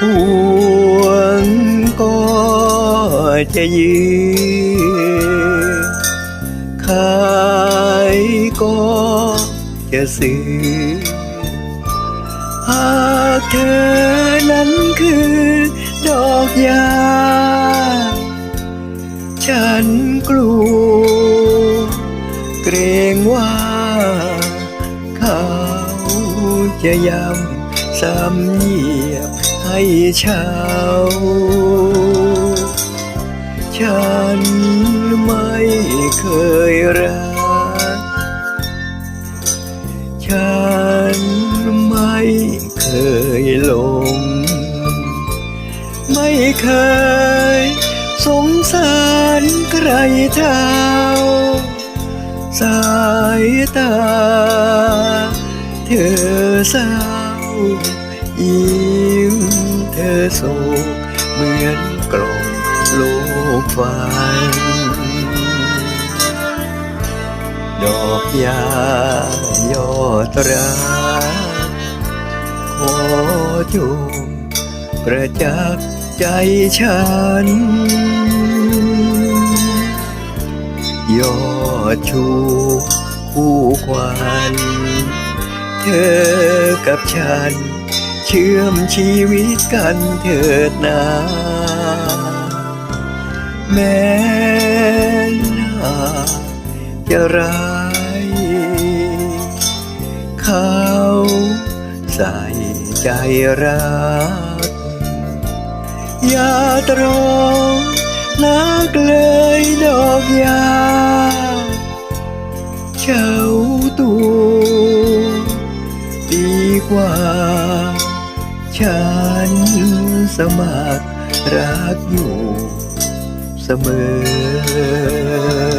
ห่วงก็จะยืนขายก็จะซื้อหากเธอนั้นคือดอกยา ฉันกลัว เกรงว่า เขาจะย้ำ ซ้ำเหยียบให้เช้าฉันไม่เคยรัก ฉันไม่เคยหลง ไม่เคยสงสารใครเท่า สายตา เธอเศร้า เธอโศกเหมือนกล่องโลกฝันดอกยายอดรักขอจงประจักษ์ใจฉัน ยอดชูคู่ควัน เธอกับฉัน เชื่อมชีวิตกันเถิดนาแม้หน้าจะร้ายเขาใส่ใจรักอย่าตรองนักเลยดอกยาเฉาตัว ฉันสมัครรักอยู่เสมอ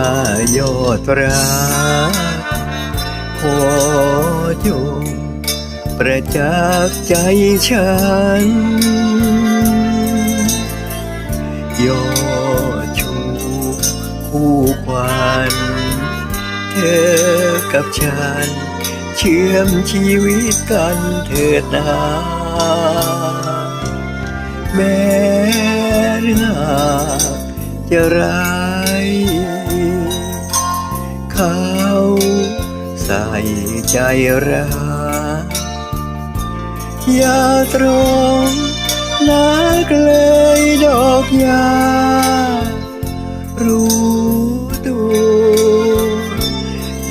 ายอดรักขอจงประจักษ์ใจฉัน ยอดชูคู่ควันเธอกับฉัน เชื่อมชีวิตกันเถิดนาแม้เรื่องจะร้า เขาใส่ใจรักอย่าตรงนักเลยดอกยา รู้ตัว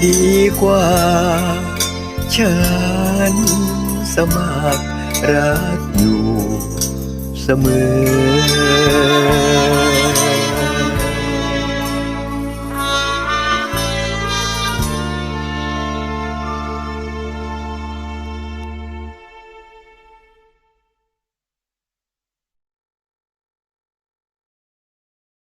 ดีกว่า ฉันสมัครรักอยู่เสมอ